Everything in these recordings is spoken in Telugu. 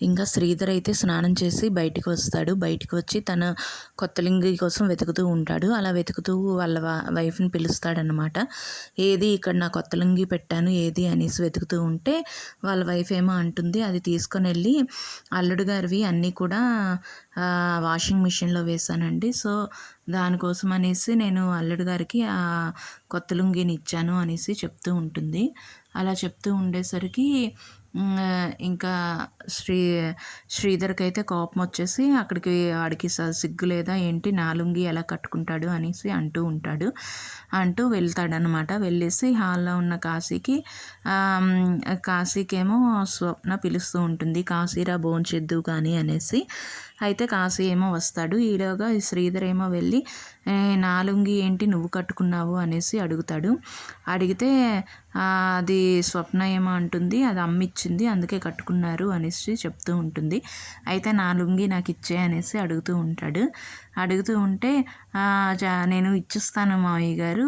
ఇంకా శ్రీధర్ అయితే స్నానం చేసి బయటికి వస్తాడు. బయటికి వచ్చి తన కొత్త లింగి కోసం వెతుకుతూ ఉంటాడు. అలా వెతుకుతూ వాళ్ళ వైఫ్ని పిలుస్తాడనమాట ఏది ఇక్కడ నా కొత్త లింగి పెట్టాను ఏది అనేసి వెతుకుతూ ఉంటే వాళ్ళ వైఫ్ ఏమో అంటుంది. అది తీసుకొని వెళ్ళి అల్లుడు గారివి అన్నీ కూడా వాషింగ్ మిషన్లో వేశానండి. సో దానికోసం అనేసి నేను అల్లుడు గారికి ఆ కొత్త లుంగిని ఇచ్చాను అనేసి చెప్తూ ఉంటుంది. అలా చెప్తూ ఉండేసరికి ఇంకా శ్రీ శ్రీధర్కి అయితే కోపం వచ్చేసి అక్కడికి వాడికి సిగ్గు లేదా ఏంటి నాలుంగి ఎలా కట్టుకుంటాడు అనేసి అంటూ ఉంటాడు. అంటూ వెళ్తాడనమాట వెళ్ళేసి హాల్లో ఉన్న కాశీకి కాశీకేమో స్వప్న పిలుస్తూ ఉంటుంది. కాశీరా భోంచెద్దు కానీ అనేసి. అయితే కాశీ ఏమో వస్తాడు. ఈలోగా శ్రీధర్ ఏమో వెళ్ళి నాలుంగి ఏంటి నువ్వు కట్టుకున్నావు? అనేసి అడుగుతాడు. అడిగితే అది స్వప్న ఏమో అంటుంది. అది వచ్చింది అందుకే కట్టుకున్నారు అనేసి చెప్తూ ఉంటుంది. అయితే నా లుంగి నాకు ఇచ్చే అనేసి అడుగుతూ ఉంటాడు. అడుగుతూ ఉంటే నేను ఇచ్చిస్తాను మావయ్య గారు.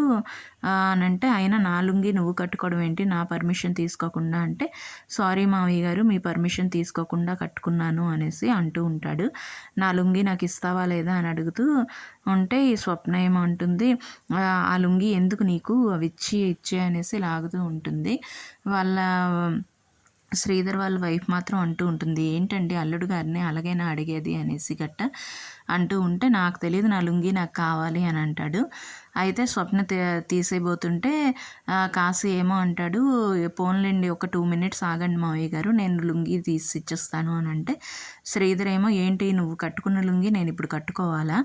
అని అంటే ఆయన నా లుంగి నువ్వు కట్టుకోవడం ఏంటి? నా పర్మిషన్ తీసుకోకుండా అంటే సారీ మావయ్య గారు మీ పర్మిషన్ తీసుకోకుండా కట్టుకున్నాను అనేసి అంటూ ఉంటాడు. నా లుంగి నాకు ఇస్తావా లేదా? అని అడుగుతూ ఉంటే ఈ స్వప్న ఏమంటుంది ఆ లుంగి ఎందుకు నీకు అవి ఇచ్చి ఇచ్చే అనేసి లాగుతూ ఉంటుంది. వాళ్ళ శ్రీధర్ వాళ్ళ వైఫ్ మాత్రం అంటూ ఉంటుంది ఏంటండి అల్లుడు గారిని అలాగైనా అడిగేది? అనేసి గట్ట అంటూ ఉంటే నాకు తెలియదు నా లుంగి నాకు కావాలి అని అంటాడు. అయితే స్వప్న తీసేయబోతుంటే కాశీ ఏమో అంటాడు. పోన్లేండి ఒక టూ మినిట్స్ ఆగండి మావయ్య గారు నేను లుంగి తీసి ఇచ్చేస్తాను అని అంటే శ్రీధరేమో ఏంటి నువ్వు కట్టుకున్న లుంగి నేను ఇప్పుడు కట్టుకోవాలా?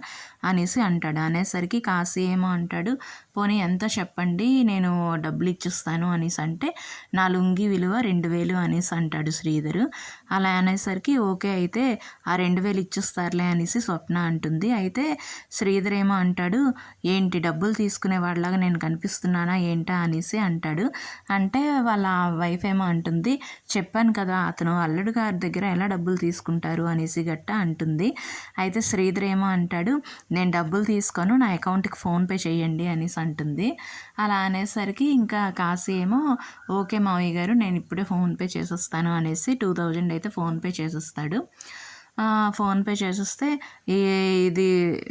అనేసి అంటాడు. అనేసరికి కాశీ ఏమో అంటాడు పోనీ ఎంత చెప్పండి నేను డబ్బులు ఇచ్చిస్తాను అనేసి అంటే నా లుంగి విలువ రెండు వేలు అనేసి అంటాడు శ్రీధరు. అలా అనేసరికి ఓకే అయితే ఆ రెండు వేలు ఇచ్చిస్తారులే అనేసి స్వప్న అంటుంది. అయితే శ్రీధర్ ఏమో అంటాడు ఏంటి డబ్బులు తీసుకునే వాళ్ళలాగా నేను కనిపిస్తున్నానా ఏంటా? అనేసి అంటాడు. అంటే వాళ్ళ వైఫ్ ఏమో అంటుంది చెప్పాను కదా అతను అల్లుడు గారి దగ్గర ఎలా డబ్బులు తీసుకుంటారు అనేసి గట్ట అంటుంది. అయితే శ్రీధర్ ఏమో అంటాడు నేను డబ్బులు తీసుకోను నా అకౌంట్కి ఫోన్పే చేయండి అనేసి అంటుంది. అలా అనేసరికి ఇంకా కాశీ ఏమో ఓకే మావయ్య గారు నేను ఇప్పుడే ఫోన్పే చేసేస్తాను అనేసి టూ థౌజండ్ అయితే ఫోన్పే చేసేస్తాడు. ఫోన్పే చేసేస్తే ఇది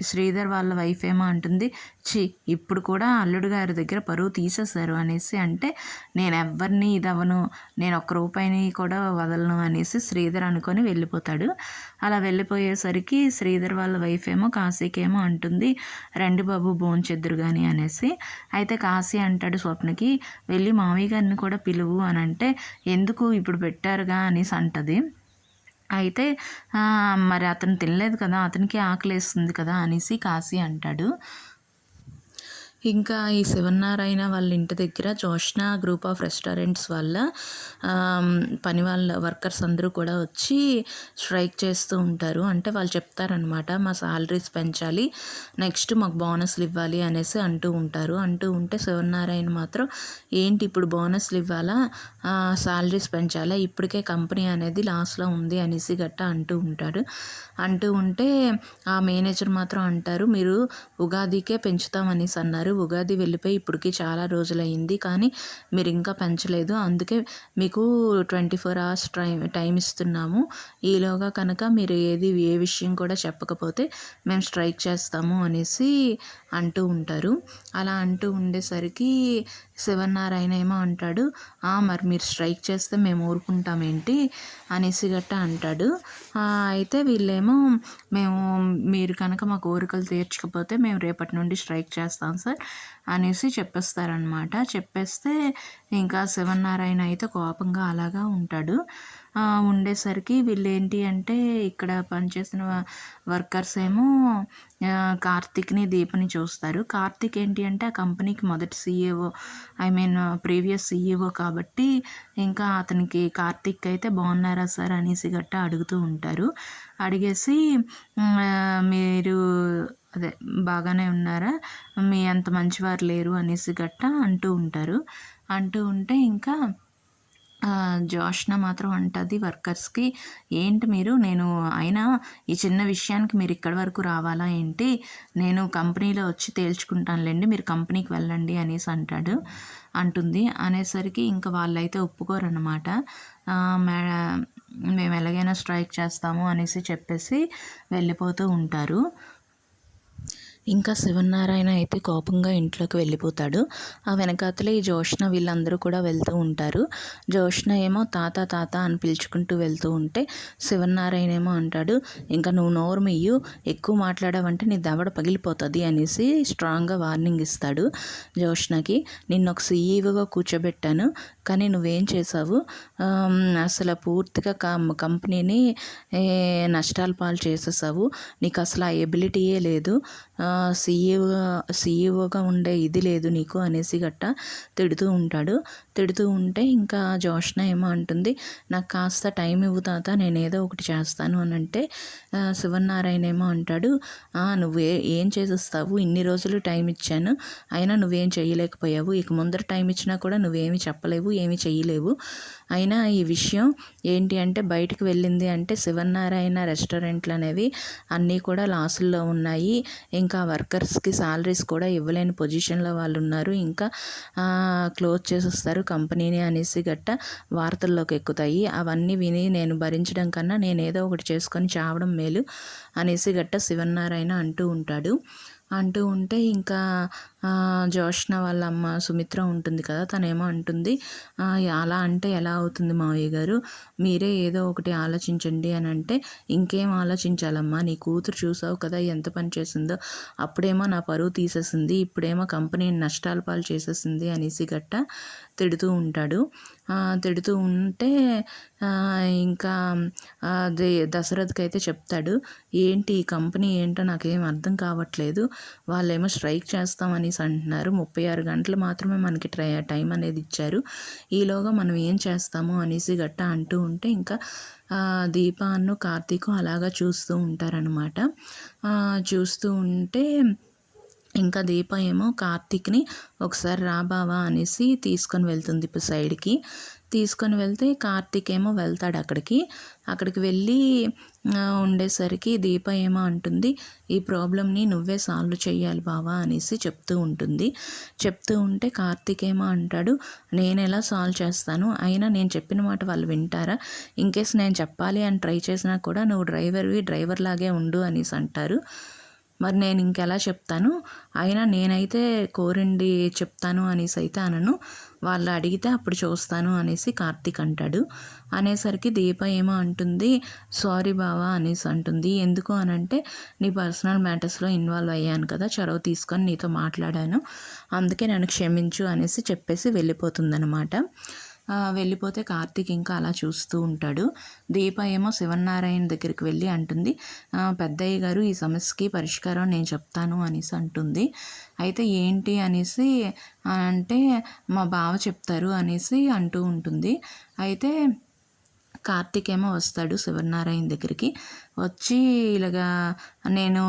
శ్రీధర్ వాళ్ళ వైఫ్ ఏమో అంటుంది చి ఇప్పుడు కూడా అల్లుడు గారి దగ్గర పరువు తీసేశారు అనేసి అంటే నేను ఎవరిని ఇదవను నేను ఒక్క రూపాయిని కూడా వదలను అనేసి శ్రీధర్ అనుకొని వెళ్ళిపోతాడు. అలా వెళ్ళిపోయేసరికి శ్రీధర్ వాళ్ళ వైఫ్ ఏమో కాశీకేమో అంటుంది రండి బాబు భోంచెద్దురు కానీ అనేసి. అయితే కాశీ అంటాడు స్వప్నకి వెళ్ళి మామయ్య గారిని కూడా పిలువు అని అంటే ఎందుకు ఇప్పుడు పెట్టారుగా అనేసి అంటది. అయితే మరి అతను తినలేదు కదా అతనికి ఆకలేస్తుంది కదా అనేసి కాశీ అంటాడు. ఇంకా ఈ శివనారాయణ వాళ్ళ ఇంటి దగ్గర జోష్న గ్రూప్ ఆఫ్ రెస్టారెంట్స్ వల్ల పని వాళ్ళ వర్కర్స్ అందరూ కూడా వచ్చి స్ట్రైక్ చేస్తూ ఉంటారు. అంటే వాళ్ళు చెప్తారనమాట మా సాలరీస్ పెంచాలి నెక్స్ట్ మాకు బోనస్లు ఇవ్వాలి అనేసి అంటూ ఉంటారు. అంటూ ఉంటే శివనారాయణ మాత్రం ఏంటి ఇప్పుడు బోనస్లు ఇవ్వాలా? సాలరీస్ పెంచాలా? ఇప్పటికే కంపెనీ అనేది లాస్లో ఉంది అనేసి గట్ట అంటూ ఉంటాడు అంటూ ఉంటే ఆ మేనేజర్ మాత్రం అంటారు మీరు ఉగాదికే పెంచుతామనేసి అన్నారు. ఉగాది వెళ్ళిపోయి ఇప్పటికి చాలా రోజులైంది కానీ మీరు ఇంకా పెంచలేదు. అందుకే మీకు twenty four hours time time ఇస్తున్నాము. ఈలోగా కనుక మీరు ఏది ఏ విషయం కూడా చెప్పకపోతే మేము స్ట్రైక్ చేస్తాము అనేసి అంటూ ఉంటారు. అలా అంటూ ఉండేసరికి శివనారాయణ ఏమో అంటాడు మరి మీరు స్ట్రైక్ చేస్తే మేము ఊరుకుంటామేంటి? అనేసి గట్ట అంటాడు. అయితే వీళ్ళేమో మేము మీరు కనుక మా కోరికలు తీర్చకపోతే మేము రేపటి నుండి స్ట్రైక్ చేస్తాం సార్ అనేసి చెప్పేస్తారనమాట చెప్పేస్తే ఇంకా శివన్నారాయణ అయితే కోపంగా అలాగా ఉంటాడు. ఉండేసరికి వీళ్ళు ఏంటి అంటే ఇక్కడ పనిచేసిన వర్కర్స్ ఏమో కార్తిక్ని దీపని చూస్తారు. కార్తిక్ ఏంటి అంటే ఆ కంపెనీకి మొదటి CEO I mean previous CEO కాబట్టి ఇంకా అతనికి కార్తిక్ అయితే బాగున్నారా సార్ అనేసి గట్ట అడుగుతూ ఉంటారు. అడిగేసి మీరు అదే బాగానే ఉన్నారా? మీ అంత మంచివారు లేరు అనేసి గట్ట అంటూ ఉంటారు. అంటూ ఉంటే ఇంకా జోష్న మాత్రం అంటుంది వర్కర్స్కి ఏంటి మీరు? నేను అయినా ఈ చిన్న విషయానికి మీరు ఇక్కడి వరకు రావాలా ఏంటి? నేను కంపెనీలో వచ్చి తేల్చుకుంటానులేండి మీరు కంపెనీకి వెళ్ళండి అనేసి అంటాడు అంటుంది. అనేసరికి ఇంకా వాళ్ళైతే ఒప్పుకోరన్నమాట. మేము ఎలాగైనా స్ట్రైక్ చేస్తాము అనేసి చెప్పేసి వెళ్ళిపోతూ ఉంటారు. ఇంకా శివనారాయణ అయితే కోపంగా ఇంట్లోకి వెళ్ళిపోతాడు. ఆ వెనకాతలే ఈ జోష్న వీళ్ళందరూ కూడా వెళ్తూ ఉంటారు. జోష్న ఏమో తాత తాత అని పిలుచుకుంటూ వెళ్తూ ఉంటే శివనారాయణ ఏమో అంటాడు ఇంకా నువ్వు నోరు మెయ్యు ఎక్కువ మాట్లాడావంటే నీ దవడ పగిలిపోతుంది అనేసి స్ట్రాంగ్గా వార్నింగ్ ఇస్తాడు జోష్నకి నిన్న ఒక సీఈఓగా కూర్చోబెట్టాను కానీ నువ్వేం చేసావు అసలు పూర్తిగా కంపెనీని నష్టాల పాలు చేసేసావు. నీకు అసలు ఆ ఎబిలిటీయే లేదు. సీఈఓ సీఈఓగా ఉండే ఇది లేదు నీకు అనేసి గట్ట తిడుతూ ఉంటాడు. తిడుతూ ఉంటే ఇంకా జోష్న ఏమో అంటుంది నాకు కాస్త టైం ఇవ్వు తాత నేను ఏదో ఒకటి చేస్తాను అని అంటే శివనారాయణ ఏమో అంటాడు నువ్వు ఏం చేసేస్తావు? ఇన్ని రోజులు టైం ఇచ్చాను. అయినా నువ్వేం చేయలేకపోయావు ఇక ముందర టైం ఇచ్చినా కూడా నువ్వేమి చెప్పలేవు ఏమి చేయలేవు అయినా ఈ విషయం ఏంటి అంటే బయటకు వెళ్ళింది అంటే శివనారాయణ రెస్టారెంట్లు అనేవి అన్నీ కూడా లాసుల్లో ఉన్నాయి. ఇంకా వర్కర్స్కి సాలరీస్ కూడా ఇవ్వలేని పొజిషన్లో వాళ్ళు ఉన్నారు ఇంకా క్లోజ్ చేసేస్తారు కంపెనీని అనేసి గట్ట వార్తల్లోకి ఎక్కుతాయి. అవన్నీ విని నేను భరించడం కన్నా నేను ఏదో ఒకటి చేసుకొని చావడం మేలు అనేసి గట్ట శివనారాయణ అంటూ ఉంటాడు. అంటూ ఉంటే ఇంకా జోష్న వాళ్ళ అమ్మ సుమిత్ర ఉంటుంది కదా తనేమో అంటుంది అలా అంటే ఎలా అవుతుంది మావయ్య గారు? మీరే ఏదో ఒకటి ఆలోచించండి అని అంటే ఇంకేం ఆలోచించాలమ్మా? నీ కూతురు చూసావు కదా ఎంత పని చేసిందో అప్పుడేమో నా పరువు తీసేసింది ఇప్పుడేమో కంపెనీని నష్టాల పాలు చేసేసింది అనేసి గట్ట తిడుతూ ఉంటాడు. తిడుతూ ఉంటే ఇంకా దే దశరథ్కి అయితే చెప్తాడు ఏంటి ఈ కంపెనీ ఏంటో నాకేం అర్థం కావట్లేదు వాళ్ళేమో స్ట్రైక్ చేస్తామని అంటున్నారు. ముప్పై ఆరు గంటలు మాత్రమే మనకి ట్రై టైం అనేది ఇచ్చారు. ఈలోగా మనం ఏం చేస్తాము అనేసి గట్ట అంటూ ఉంటే ఇంకా దీపాను కార్తీకు అలాగా చూస్తూ ఉంటారనమాట చూస్తూ ఉంటే ఇంకా దీప ఏమో కార్తీక్ని ఒకసారి రా బావా అనేసి తీసుకొని వెళ్తుంది ఇప్పుడు సైడ్కి. తీసుకొని వెళ్తే కార్తీక్ ఏమో వెళ్తాడు అక్కడికి. అక్కడికి వెళ్ళి ఉండేసరికి దీప ఏమో అంటుంది ఈ ప్రాబ్లమ్ని నువ్వే సాల్వ్ చేయాలి బావా అనేసి చెప్తూ ఉంటుంది. చెప్తూ ఉంటే కార్తీక్ ఏమో అంటాడు నేను ఎలా సాల్వ్ చేస్తాను? అయినా నేను చెప్పిన మాట వాళ్ళు వింటారా? ఇన్కేస్ నేను చెప్పాలి అని ట్రై చేసినా కూడా నువ్వు డ్రైవర్వి డ్రైవర్ లాగే ఉండు అనేసి అంటారు. మరి నేను ఇంకెలా చెప్తాను? అయినా నేనైతే కోరిండి చెప్తాను అనేసి అయితే అనను. వాళ్ళు అడిగితే అప్పుడు చూస్తాను అనేసి కార్తీక్ అంటాడు. అనేసరికి దీప ఏమో అంటుంది సారీ బావా అనేసి అంటుంది. ఎందుకు అనంటే నీ పర్సనల్ మ్యాటర్స్లో ఇన్వాల్వ్ అయ్యాను కదా చొరవ తీసుకొని నీతో మాట్లాడాను. అందుకే నన్ను క్షమించు అనేసి చెప్పేసి వెళ్ళిపోతుందనమాట వెళ్ళిపోతే కార్తీక్ ఇంకా అలా చూస్తూ ఉంటాడు. దీప ఏమో శివనారాయణ దగ్గరికి వెళ్ళి అంటుంది పెద్దయ్య గారు ఈ సమస్యకి పరిష్కారం నేను చెప్తాను అనేసి అంటుంది. అయితే ఏంటి అనేసి అంటే మా బావ చెప్తారు అనేసి అంటూ ఉంటుంది. అయితే కార్తీక్ ఏమో వస్తాడు శివనారాయణ దగ్గరికి. వచ్చి ఇలాగా నేను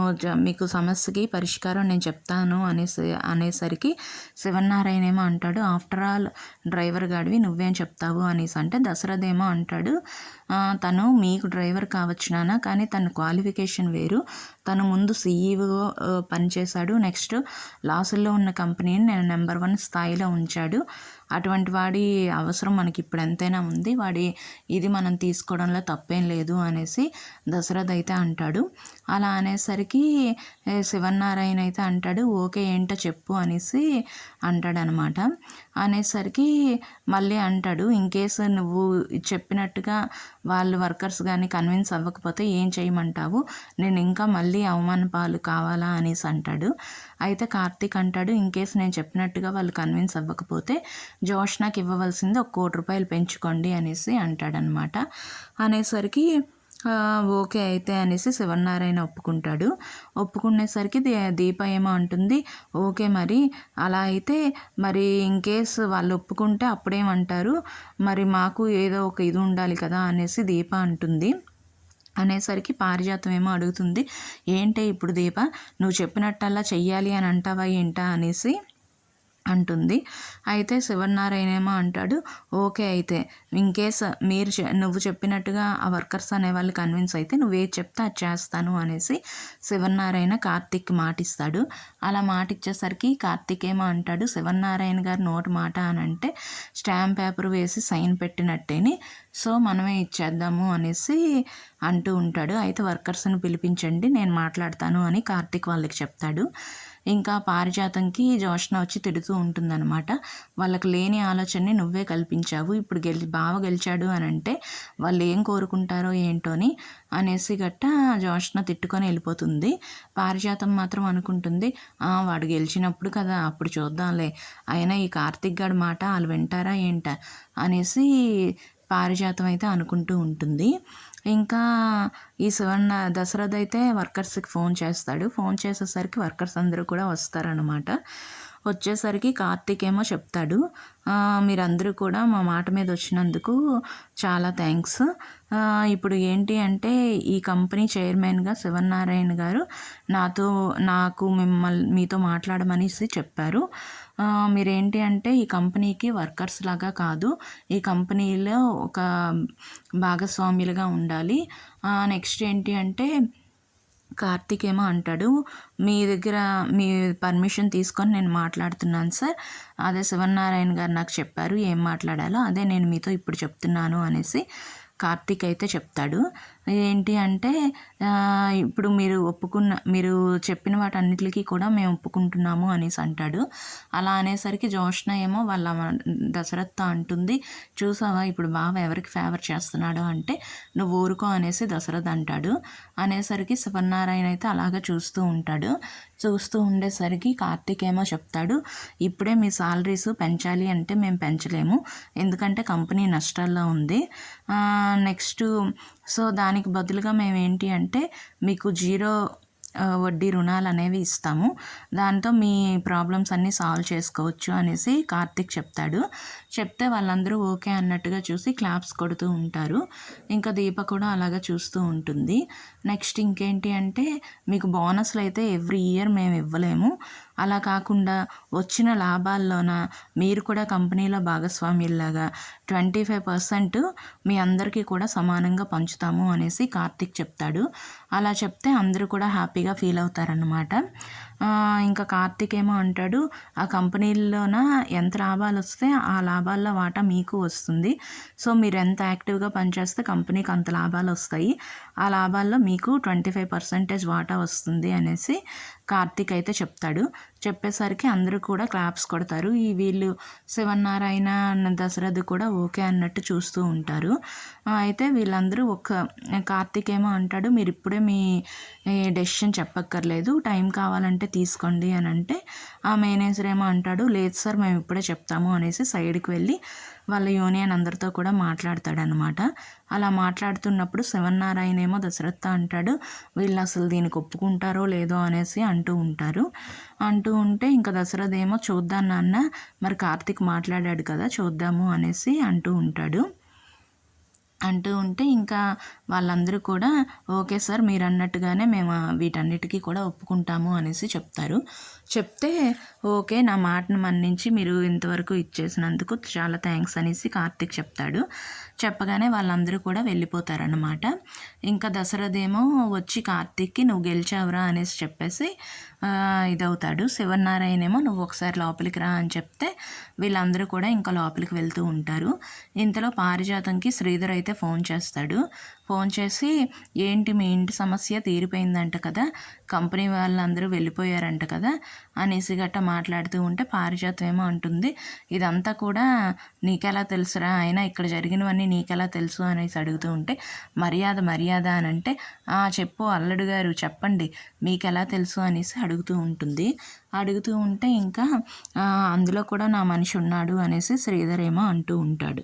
మీకు సమస్యకి పరిష్కారం నేను చెప్తాను అనేసి అనేసరికి శివనారాయణ ఏమో అంటాడు ఆఫ్టర్ ఆల్ డ్రైవర్ గాడివి నువ్వేం చెప్తావు అనేసి అంటే దశరథ్ ఏమో అంటాడు తను మీకు డ్రైవర్ కావచ్చు నాన్న కానీ తన క్వాలిఫికేషన్ వేరు. తను ముందు సీఈఓ పనిచేశాడు. నెక్స్ట్ లాసుల్లో ఉన్న కంపెనీని నేను నెంబర్ వన్ స్థాయిలో ఉంచాడు. అటువంటి వాడి అవసరం మనకి ఇప్పుడు ఎంతైనా ఉంది. వాడి ఇది మనం తీసుకోవడంలో తప్పేం లేదు అనేసి దసరా దశరథ్ అయితే అంటాడు. అలా అనేసరికి శివనారాయణ అయితే అంటాడు ఓకే ఏంటో చెప్పు అనేసి అంటాడనమాట. అనేసరికి మళ్ళీ అంటాడు ఇన్ కేసు నువ్వు చెప్పినట్టుగా వాళ్ళు వర్కర్స్ కానీ కన్విన్స్ అవ్వకపోతే ఏం చేయమంటావు? నేను ఇంకా మళ్ళీ అవమాన పాలు కావాలా? అనేసి అంటాడు. అయితే కార్తీక్ అంటాడు ఇన్ కేసు నేను చెప్పినట్టుగా వాళ్ళు కన్విన్స్ అవ్వకపోతే జోష్నాకి ఇవ్వవలసింది ఒక కోటి రూపాయలు పెంచుకోండి అనేసి అంటాడనమాట. అనేసరికి ఓకే అయితే అనేసి శివనారాయణ ఒప్పుకుంటాడు. ఒప్పుకునేసరికి దీప ఏమో అంటుంది. ఓకే మరి అలా అయితే మరి ఇన్ కేస్ వాళ్ళు ఒప్పుకుంటే అప్పుడేమంటారు? మరి మాకు ఏదో ఒక ఇది ఉండాలి కదా అనేసి దీప అంటుంది. అనేసరికి పారిజాతం ఏమో అడుగుతుంది. ఏంటే ఇప్పుడు దీప? నువ్వు చెప్పినట్టల్లా చెయ్యాలి అని అంటావా ఏంటా అనేసి అంటుంది. అయితే శివన్నారాయణేమో ఏమో అంటాడు ఓకే అయితే ఇన్ కేస్ మీరు చె- నువ్వు చెప్పినట్టుగా ఆ వర్కర్స్ అనే వాళ్ళు కన్విన్స్ అయితే నువ్వే చెప్తే అది చేస్తాను అనేసి శివనారాయణ కార్తిక్ మాటిస్తాడు. అలా మాట ఇచ్చేసరికి కార్తిక్ ఏమో అంటాడు శివన్నారాయణ గారు నోటి మాట అని అంటే స్టాంప్ పేపర్ వేసి సైన్ పెట్టినట్టేని సో మనమే ఇచ్చేద్దాము అనేసి అంటూ ఉంటాడు. అయితే వర్కర్స్ని పిలిపించండి నేను మాట్లాడతాను అని కార్తిక్ వాళ్ళకి చెప్తాడు. ఇంకా పారిజాతంకి జోష్న వచ్చి తిడుతూ ఉంటుందన్నమాట. వాళ్ళకి లేని ఆలోచనని నువ్వే కల్పించావు. ఇప్పుడు గెలి బావ గెలిచాడు అని అంటే వాళ్ళు ఏం కోరుకుంటారో ఏంటోని అనేసి గట్ట జోష్న తిట్టుకొని వెళ్ళిపోతుంది. పారిజాతం మాత్రం అనుకుంటుంది వాడు గెలిచినప్పుడు కదా అప్పుడు చూద్దాంలే. అయినా ఈ కార్తిక్ గడి మాట వాళ్ళు వింటారా ఏంట? అనేసి పారిజాతం అయితే అనుకుంటూ ఉంటుంది. ఇంకా ఈ సువర్ణ దశరథ్ అయితే వర్కర్స్కి ఫోన్ చేస్తాడు. ఫోన్ చేసేసరికి వర్కర్స్ అందరూ కూడా వస్తారనమాట వచ్చేసరికి కార్తీక్ ఏమో చెప్తాడు. మీరందరూ కూడా మా మాట మీద వచ్చినందుకు చాలా థ్యాంక్స్. ఇప్పుడు ఏంటి అంటే ఈ కంపెనీ చైర్మన్గా శివనారాయణ గారు నాతో నాకు మిమ్మల్ని మీతో మాట్లాడమనేసి చెప్పారు. మీరేంటి అంటే ఈ కంపెనీకి వర్కర్స్ లాగా కాదు ఈ కంపెనీలో ఒక భాగస్వాములుగా ఉండాలి. నెక్స్ట్ ఏంటి అంటే కార్తీక్ ఏమో అంటాడు మీ దగ్గర మీ పర్మిషన్ తీసుకొని నేను మాట్లాడుతున్నాను సార్. అదే శివనారాయణ గారు నాకు చెప్పారు ఏం మాట్లాడాలో అదే నేను మీతో ఇప్పుడు చెప్తున్నాను అనేసి కార్తీక్ అయితే చెప్తాడు. ఏంటి అంటే ఇప్పుడు మీరు ఒప్పుకున్న మీరు చెప్పిన వాటన్నిటికీ కూడా మేము ఒప్పుకుంటున్నాము అనేసి అంటాడు. అలా అనేసరికి జోష్న ఏమో వాళ్ళ దశరథ అంటుంది చూసావా ఇప్పుడు బావ ఎవరికి ఫేవర్ చేస్తున్నాడు అంటే నువ్వు ఊరుకో అనేసి దశరథ్ అంటాడు. అనేసరికి శివనారాయణ అయితే అలాగా చూస్తూ ఉంటాడు. చూస్తూ ఉండేసరికి కార్తీక్ ఏమో చెప్తాడు ఇప్పుడే మీ సాలరీస్ పెంచాలి అంటే మేము పెంచలేము. ఎందుకంటే కంపెనీ నష్టాల్లో ఉంది. నెక్స్ట్ సో దాని దానికి బదులుగా మేము ఏంటి అంటే మీకు జీరో వడ్డీ రుణాలు అనేవి ఇస్తాము. దాంతో మీ ప్రాబ్లమ్స్ అన్నీ సాల్వ్ చేసుకోవచ్చు అనేసి కార్తిక్ చెప్తాడు. చెప్తే వాళ్ళందరూ ఓకే అన్నట్టుగా చూసి క్లాప్స్ కొడుతూ ఉంటారు. ఇంకా దీప కూడా అలాగా చూస్తూ ఉంటుంది. నెక్స్ట్ ఇంకేంటి అంటే మీకు బోనస్లు అయితే ఎవ్రీ ఇయర్ మేము ఇవ్వలేము. అలా కాకుండా వచ్చిన లాభాల్లోన మీరు కూడా కంపెనీలో భాగస్వామ్యుల్లాగా ట్వంటీ ఫైవ్ పర్సెంట్ మీ అందరికీ కూడా సమానంగా పంచుతాము అనేసి కార్తిక్ చెప్తాడు. అలా చెప్తే అందరూ కూడా హ్యాపీగా ఫీల్ అవుతారనమాట ఇంకా కార్తిక్ ఏమో అంటాడు ఆ కంపెనీల్లోన ఎంత లాభాలు వస్తే ఆ లాభాల్లో వాటా మీకు వస్తుంది. సో మీరు ఎంత యాక్టివ్గా పనిచేస్తే కంపెనీకి అంత లాభాలు వస్తాయి. ఆ లాభాల్లో మీకు ట్వంటీ ఫైవ్ పర్సెంటేజ్ వాటా వస్తుంది అనేసి కార్తిక్ అయితే చెప్తాడు. చెప్పేసరికి అందరూ కూడా క్లాప్స్ కొడతారు. ఈ వీళ్ళు శివన్నారాయణ అన్న దశరథ్ కూడా ఓకే అన్నట్టు చూస్తూ ఉంటారు. అయితే వీళ్ళందరూ ఒక కార్తిక్ ఏమో అంటాడు మీరు ఇప్పుడే మీ డెసిషన్ చెప్పక్కర్లేదు. టైం కావాలంటే తీసుకోండి అని అంటే ఆ మేనేజర్ ఏమో అంటాడు లేదు సార్ మేము ఇప్పుడే చెప్తాము అనేసి సైడ్కి వెళ్ళి వాళ్ళ యూనియన్ అందరితో కూడా మాట్లాడతాడనమాట అలా మాట్లాడుతున్నప్పుడు శివనారాయణ ఏమో దశరథ అంటాడు వీళ్ళు అసలు దీనికి ఒప్పుకుంటారో లేదో అనేసి అంటూ ఉంటారు. అంటూ ఉంటే ఇంకా దశరథ ఏమో చూద్దాం నాన్న మరి కార్తీక్ మాట్లాడాడు కదా చూద్దాము అనేసి అంటూ ఉంటాడు. అంటూ ఉంటే ఇంకా వాళ్ళందరూ కూడా ఓకే సార్ మీరు అన్నట్టుగానే మేము వీటన్నిటికీ కూడా ఒప్పుకుంటాము అనేసి చెప్తారు. చెప్తే ఓకే నా మాటను మన్నించి మీరు ఇంతవరకు ఇచ్చేసినందుకు చాలా థ్యాంక్స్ అనేసి కార్తిక్ చెప్తాడు. చెప్పగానే వాళ్ళందరూ కూడా వెళ్ళిపోతారన్నమాట. ఇంకా దశరథేమో వచ్చి కార్తిక్కి నువ్వు గెలిచావురా అనేసి చెప్పేసి ఇదవుతాడు. శివనారాయణ ఏమో నువ్వు ఒకసారి లోపలికి రా అని చెప్తే వీళ్ళందరూ కూడా ఇంకా లోపలికి వెళ్తూ ఉంటారు. ఇంతలో పారిజాతంకి శ్రీధర్ అయితే అయితే ఫోన్ చేస్తాడు. ఫోన్ చేసి ఏంటి మీ ఇంటి సమస్య తీరిపోయిందంట కదా కంపెనీ వాళ్ళందరూ వెళ్ళిపోయారంట కదా అనేసి గట్ట మాట్లాడుతూ ఉంటే పారిజాతం ఏమో అంటుంది. ఇదంతా కూడా నీకెలా తెలుసురా? అయినా ఇక్కడ జరిగినవన్నీ నీకెలా తెలుసు? అనేసి అడుగుతూ ఉంటే మర్యాద మర్యాద అని అంటే "ఆ, చెప్పు అల్లుడు గారు చెప్పండి. మీకు ఎలా తెలుసు? అనేసి అడుగుతూ ఉంటుంది. అడుగుతూ ఉంటే ఇంకా అందులో కూడా నా మనిషి ఉన్నాడు అనేసి శ్రీధర్ ఏమో అంటూ ఉంటాడు.